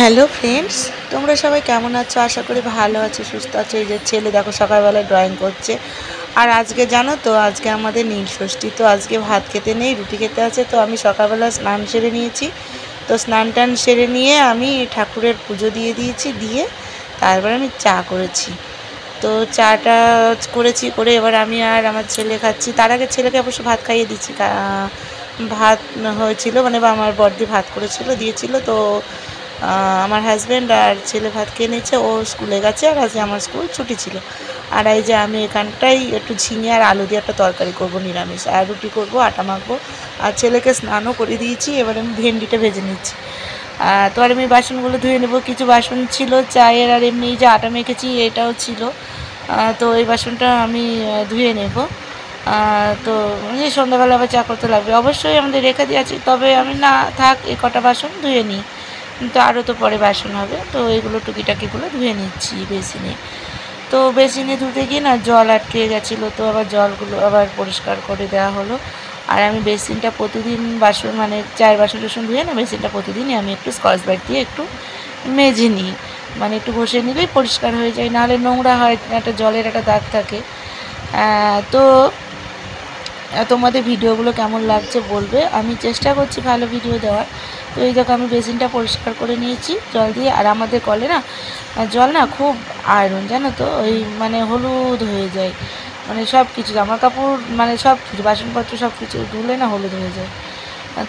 Hello friends তোমরা সবাই কেমন আছো? আশা করি ভালো আছো, সুস্থ আছো। এই যে ছেলে দেখো সকালবেলায় ড্রয়িং করছে। আর আজকে জানো তো, আজকে আমাদের নীল ষষ্ঠী, তো আজকে ভাত খেতে নেই, রুটি খেতে আছে, তো আমি সকালবেলা স্নান সেরে নিয়েছি। তো স্নান টান সেরে নিয়ে আমি ঠাকুরের পুজো দিয়ে দিয়েছি, দিয়ে তারপরে আমি চা করেছি। তো চাটা করেছি, করে এবার আমি আর আমার ছেলে খাচ্ছি। তার আগে ছেলেকে অবশ্য ভাত খাইয়ে দিচ্ছি ভাত হয়েছিল মানে আমার বর্দি ভাত করেছিল, দিয়েছিল, তো আমার হাজব্যান্ড আর ছেলে ভাত খেয়ে নিয়েছে, ও স্কুলে গেছে, আর আজকে আমার স্কুল ছুটি ছিল। আর এই যে আমি এখানটাই একটু ঝিঙে আর আলু দিয়ে একটা তরকারি করব, নিরামিষ। আর রুটি করব, আটা মাখবো, আর ছেলেকে স্নানও করে দিয়েছি, এবার আমি ভেন্ডিটা ভেজে নিচ্ছি। তো আর আমি বাসনগুলো ধুয়ে নেব, কিছু বাসন ছিল, চায়ের আর এমনি যে আটা মেখেছি, এটাও ছিল। তো এই বাসনটা আমি ধুয়ে নেব। তো সন্ধ্যাবেলা আবার চা করতে লাগবে। অবশ্যই আমাদের রেখে দিয়ে আছে তবে আমি না থাক, এই কটা বাসন ধুয়ে নিই। কিন্তু আরও তো পরে বাসন হবে। তো এগুলো টুকিটাকিগুলো ধুয়ে নিচ্ছি বেসিনে। তো বেসিনে ধুতে গিয়ে না জল আটকে গেছিল, তো আবার জলগুলো আবার পরিষ্কার করে দেওয়া হলো। আর আমি বেসিনটা প্রতিদিন বাসন মানে চার বাসন টাসন ধুয়ে না বেসিনটা প্রতিদিনই আমি একটু স্কচ ব্রাইট দিয়ে একটু মেজে নিই। মানে একটু ঘষে নিলেই পরিষ্কার হয়ে যায়, নাহলে নোংরা হয়, একটা জলের একটা দাগ থাকে। তো তোমাদের ভিডিওগুলো কেমন লাগছে বলবে। আমি চেষ্টা করছি ভালো ভিডিও দেওয়ার। তো এই দেখো, আমি বেসিনটা পরিষ্কার করে নিয়েছি, জল দিয়ে। আর আমাদের কলে না জল না খুব আয়রন জানো তো? ওই মানে হলুদ হয়ে যায়। মানে সব কিছু জামা কাপড় মানে সব কিছু বাসনপত্র সব কিছু ধুলে না হলুদ হয়ে যায়।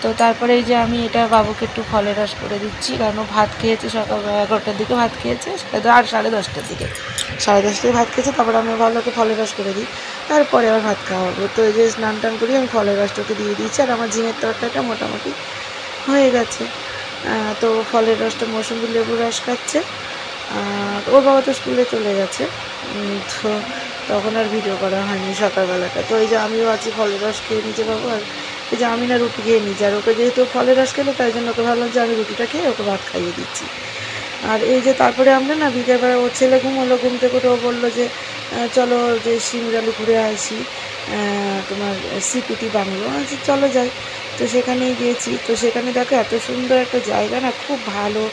তো তারপরে এই যে আমি এটা বাবুকে একটু ফলের রস করে দিচ্ছি, কারণ ভাত খেয়েছে সকাল এগারোটার দিকে ভাত খেয়েছে, সাড়ে দশ- আর সাড়ে দশটার দিকে। সাড়ে দশটায় ভাত খেয়েছে, তারপরে আমি ভালোকে ফলের রস করে দিই। তারপরে আবার ভাত খাওয়া হবে। তো এই যে স্নান টান করি, আমি ফলের রসটাকে দিয়ে দিয়েছি আর আমার ঝিঙের তরকারিটা মোটামুটি হয়ে গেছে। তো ফলের রসটা মৌসুমি লেবুর রস খাচ্ছে। আর ওর বাবা তো স্কুলে চলে গেছে। তো তখন আর ভিডিও করা হয়নি সকালবেলাটা। তো এই যে আমিও আছি, ফলের রস খেয়ে নিচে বাবু। আর এই যে আমি না রুটি খেয়ে নিচ্ছি আর ওকে যেহেতু ফলের রস খেলো, তাই জন্য ওকে ভাবলাম যে আমি রুটিটা খেয়ে ওকে ভাত খাইয়ে দিচ্ছি। আর এই যে তারপরে আমরা না বিকেলবেলা ওর ছেলে ঘুমোলো, ঘুম থেকে উঠে ও বলল যে চলো যে শিমরালি ঘুরে আসি তোমার সিপিটি বাংলো। আচ্ছা চলো যাই। তো সেখানেই গিয়েছি। তো সেখানে দেখো এত সুন্দর একটা জায়গা না, খুব ভালো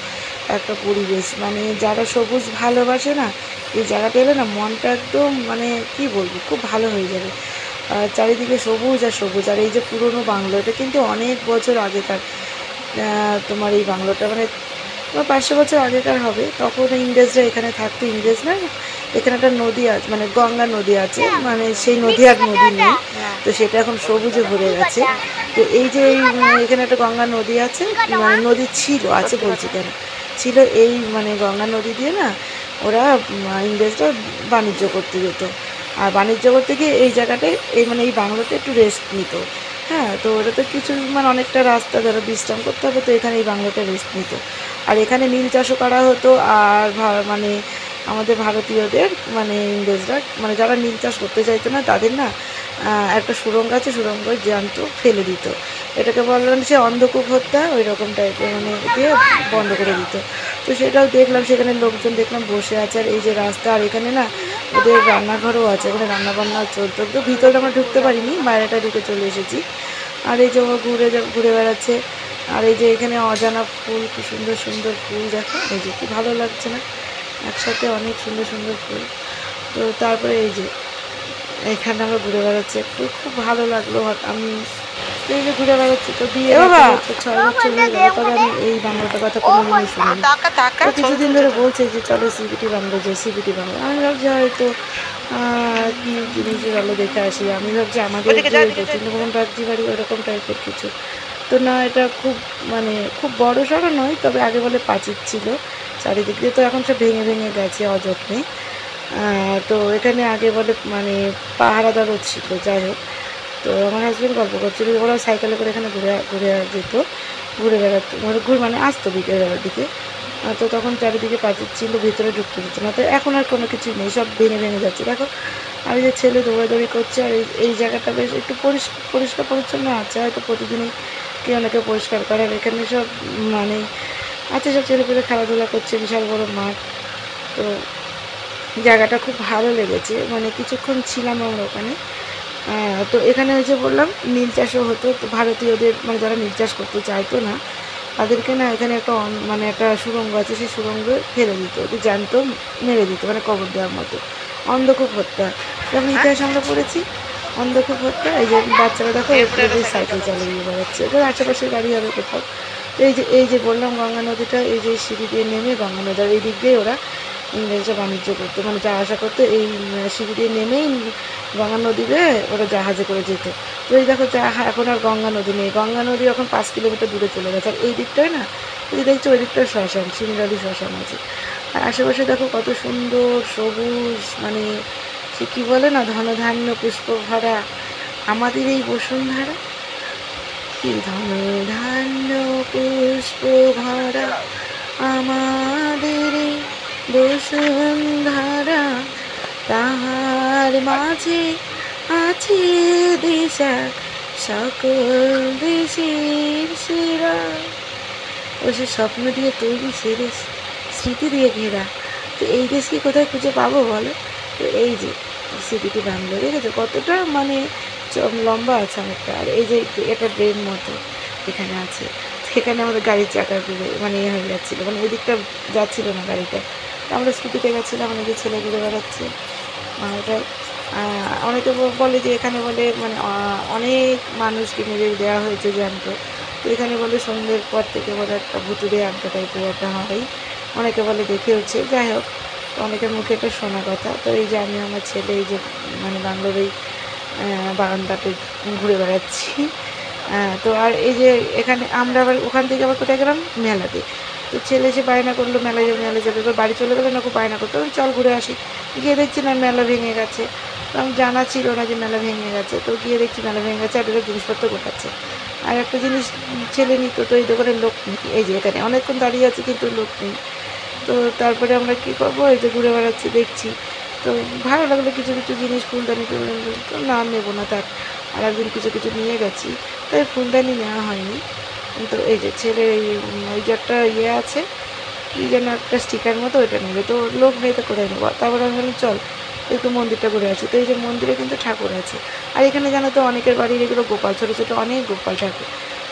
একটা পরিবেশ। মানে যারা সবুজ ভালোবাসে না, এই জায়গাটা এলে না মনটা একদম মানে কি বলব, খুব ভালো হয়ে যাবে। আর চারিদিকে সবুজ আর সবুজ। আর এই যে পুরনো বাংলো এটা কিন্তু অনেক বছর আগেকার তোমার এই বাংলোটা মানে তোমার পাঁচশো বছর আগেকার হবে। তখন ইংরেজরা এখানে থাকতো। ইংরেজরা এখানে একটা নদী আছে মানে গঙ্গা নদী আছে। মানে সেই নদী আর নদী নেই। তো সেটা এখন সবুজে ভরে গেছে। তো এই যে এখানে একটা গঙ্গা নদী আছে। মানে নদী। ছিল আছে বলছি কেন? ছিল এই মানে গঙ্গা নদী দিয়ে না ওরা ইংরেজরা বাণিজ্য করতে যেত। আর বাণিজ্য করতে গিয়ে এই জায়গাটায় এই মানে এই বাংলোতে একটু রেস্ট নিত। হ্যাঁ তো ওটা তো কিছু মানে অনেকটা রাস্তা ধরো বিশ্রাম করতে হবে, তো এখানে এই বাংলোটা রেস্ট নিত। আর এখানে নীল চাষও করা হতো, আর মানে আমাদের ভারতীয়দের মানে ইংরেজরা মানে যারা নীল চাষ করতে চাইতো না, তাদের না একটা সুরঙ্গ আছে সুরঙ্গ জ্যান্ত ফেলে দিত। এটাকে বললাম সে অন্ধকূপ হত্যা ওই রকম টাইপের মানে দিয়ে বন্ধ করে দিত। তো সেটাও দেখলাম, সেখানে লোকজন দেখলাম বসে আছে, আর এই যে রাস্তা, আর এখানে না ওদের রান্নাঘরও আছে এখানে রান্না বান্না চলতো। তো ভিতরে আমরা ঢুকতে পারিনি, বাইরেটা ঢুকে চলে এসেছি। আর এই যে ও ঘুরে ঘুরে বেড়াচ্ছে, আর এই যে এখানে অজানা ফুল, কি সুন্দর সুন্দর ফুল, দেখো, এই যে কি ভালো লাগছে না? একসাথে অনেক সুন্দর সুন্দর ফুল। তো তারপরে এই যে, এখানে আমরা ঘুরে বেড়াচ্ছি, একটু খুব ভালো লাগল আমি এই যে ঘুরে বেড়াচ্ছি তো বিয়ে হচ্ছে ছয় বছর হয়ে গেল। তবে আমি এই বাংলাটার কথা কোনোদিনই শুনিনি। তো কিছুদিন ধরে বলছে যে চলো সিবিটি বাংলো যে সিবিটি বাংলো। আমি ভাবছি হয়তো জিনিস ভালো দেখে আসি। আমি ভাবছি আমাদের রাজ্যি বাড়ি ওরকম টাইপের কিছু। তো না এটা খুব মানে খুব বড় সড়ো নয় তবে আগে বলে পাঁচির ছিল। চারিদিক দিয়ে তো এখন সব ভেঙে ভেঙে গেছে অযত্নে। তো এখানে আগে বলে মানে পাহারাদারও ছিল যাই হোক। তো আমার হাজব্যান্ড গল্প করছিল, ওরা সাইকেলে করে এখানে ঘুরে ঘুরে যেত। ঘুরে বেড়াতো মানে ঘুরে মানে আসতো বিকেলবেলার দিকে। তো তখন চারিদিকে পাঁচির ছিল ভিতরে ঢুকতে দিত না। তো এখন আর কোনো কিছু নেই, সব ভেঙে ভেঙে যাচ্ছে। দেখো, আমি যে ছেলে দৌড়াদৌড়ি করছে আর এই জায়গাটা বেশ একটু পরিষ্কার পরিষ্কার পরিচ্ছন্ন আছে। হয়তো প্রতিদিনই কেউ না কেউ পরিষ্কার করে আর এখানে সব মানে আছে, সব ছেলেপেলে খেলাধুলা করছে, বিশাল বড় মাঠ। তো জায়গাটা খুব ভালো লেগেছে। মানে কিছুক্ষণ ছিলাম আমরা ওখানে। তো এখানে ওই যে বললাম নীল চাষও হতো তো ভারতীয়দের মানে যারা নীল চাষ করতে চাইতো না তাদেরকে না এখানে একটা অন- মানে একটা সুরঙ্গ আছে সেই সুরঙ্গে ফেলে দিত ওদের জ্যান্ত মেরে দিত মানে কবর দেওয়ার মতো। অন্ধকূপ হত্যা। যেমন ইতিহাস আমরা পড়েছি অন্ধকূপ হত্যা এই যে বাচ্চারা দেখো সাইকেল চালিয়ে বেড়াচ্ছে এবার আশেপাশে গাড়ি হবে কোথাও। তো এই যে এই যে বললাম গঙ্গা নদীটা এই যে সিঁড়ি দিয়ে নেমে গঙ্গা নদী আর এই দিক দিয়ে ওরা ইংরেজরা বাণিজ্য করতো মানে যা আশা করতো এই সিঁড়ি দিয়ে নেমেই গঙ্গা নদীতে ওরা জাহাজে করে যেত। তো এই দেখো যা এখন আর গঙ্গা নদী নেই। গঙ্গা নদী এখন পাঁচ কিলোমিটার দূরে চলে গেছে। আর এই দিকটায় না, এই দেখছ, ওই দিকটায় শ্মশান, শিমরালি শ্মশান আছে। আর আশেপাশে দেখো কত সুন্দর সবুজ মানে সে কী বলে না, ধনধান্য পুষ্প ভরা আমাদের এই বসুন্ধরা, কি ধন ধান্য পুষ্প ভরা আমাদের বসুন্ধরা। তাহার মাঝে আছে দিশা, সকল দেশের সেরা। ও সে স্বপ্ন দিয়ে তৈরি সে দেশ, স্মৃতি দিয়ে ঘেরা। তো এই দেশ কি কোথায় খুঁজে পাবো বলো? তো এই যে, স্মৃতিটি বাংলো দেখেছ কতটা মানে লম্বা আছে অনেকটা আর এই যে এটা ড্রেন মতো এখানে আছে। সেখানে আমাদের গাড়ির চাকা ঘুরে মানে ইয়ে হয়ে যাচ্ছিল। মানে ওই দিকটা যাচ্ছিল না গাড়িটা। আমরা স্কুটিতে গেছিলাম অনেকে ছেলে ঘুরে বেড়াচ্ছে। ওটা অনেকে বলে যে এখানে বলে মানে অনেক মানুষকে মেরে দেওয়া হয়েছে জ্যান্ত তো এখানে বলে সন্ধ্যের পর থেকে বলে একটা ভুতুরে আড্ডা টাইপের একটা হয়। অনেকে বলে দেখেওছে যাই হোক অনেকের মুখে একটা শোনা কথা। তো এই যে আমি আমার ছেলে, এই যে মানে বাংলোর এই বারান্দাতে ঘুরে বেড়াচ্ছি। তো আর এই যে এখানে আমরা আবার ওখান থেকে আবার কোথায় গেলাম? মেলাতে। তো ছেলে এসে বায়না করল, মেলায় যাবে মেলায় যাবে। এবার বাড়ি চলে গেলো না খুব বায়না করতো। আমি চল ঘুরে আসি। গিয়ে দেখছি না, মেলা ভেঙে গেছে। তো আমি জানা ছিল না যে মেলা ভেঙে গেছে। তো গিয়ে দেখছি মেলা ভেঙে গেছে আর জিনিসপত্র গোটাচ্ছে। আর একটা জিনিস ছেলে নিত, তো এই দোকানের লোক নেই। এই যে এখানে অনেকক্ষণ দাঁড়িয়ে আছে, কিন্তু লোক নেই। তো তারপরে আমরা কী করব? এই যে ঘুরে বেড়াচ্ছি, দেখছি। তো ভালো লাগল কিছু কিছু জিনিস, ফুলদানি তো না নেব না তার আর একদিন কিছু কিছু নিয়ে গেছি। তাই ফুলদানি নেওয়া হয়নি। তো এই যে ছেলের এই ওই যে একটা ইয়ে আছে, কি যেন একটা স্টিকার মতো ওইটা নেবে। তো লোক নেই তো কোথায় নেব? তারপরে আমি বললাম চল, একটু মন্দিরটা ঘুরে আসি। তো এই যে মন্দিরে কিন্তু ঠাকুর আছে। আর এখানে জানো তো, অনেকের বাড়ির এগুলো গোপাল, ছোটো ছোটো অনেক গোপাল ঠাকুর।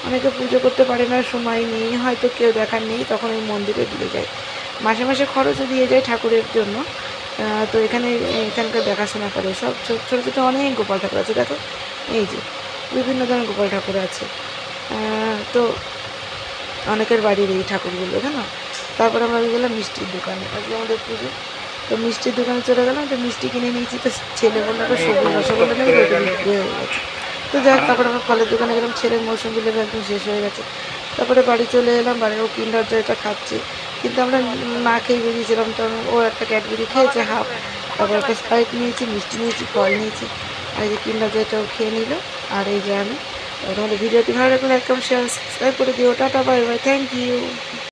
অনেকে পুজো করতে পারে না, সময় নেই, হয়তো কেউ দেখার নেই, তখন ওই মন্দিরে দিয়ে যায়। মাসে মাসে খরচও দিয়ে যায় ঠাকুরের জন্য। তো এখানে, এখানকার দেখাশোনা করে। সব ছোটো ছোটো অনেক গোপাল ঠাকুর আছে। দেখো, এই যে, বিভিন্ন ধরনের গোপাল ঠাকুর আছে। তো অনেকের বাড়ির এই ঠাকুরগুলো জানো তারপর আমরা গেলাম মিষ্টির দোকানে। আজকে আমাদের পুজো। তো মিষ্টির দোকানে চলে গেলাম, তো মিষ্টি কিনে নিয়েছি। তো ছেলে বলল একটা সবুজ রসগোল্লা তো বিক্রি হয়ে গেছে। তো যাক, তারপরে আমরা ফলের দোকানে গেলাম, ছেলের মৌসুমি লেবু একদম শেষ হয়ে গেছে। তারপরে বাড়ি চলে এলাম, বাড়ির ও কিন্ডার জয়টা খাচ্ছে। কিন্তু আমরা না খেয়ে বেরিয়েছিলাম তো ও একটা ক্যাডবেরি খেয়েছে, হাফ। তারপর একটা স্প্রাইট নিয়েছি, মিষ্টি নিয়েছি, ফল নিয়েছি। আর এই যে কিন্ডার জয়টাও খেয়ে নিল। আর এই যে আমি। তো তোমাদের ভিডিওটি ভালো লাগলে একদম শেয়ার সাবস্ক্রাইব করে দিও। Tata bye bye thank you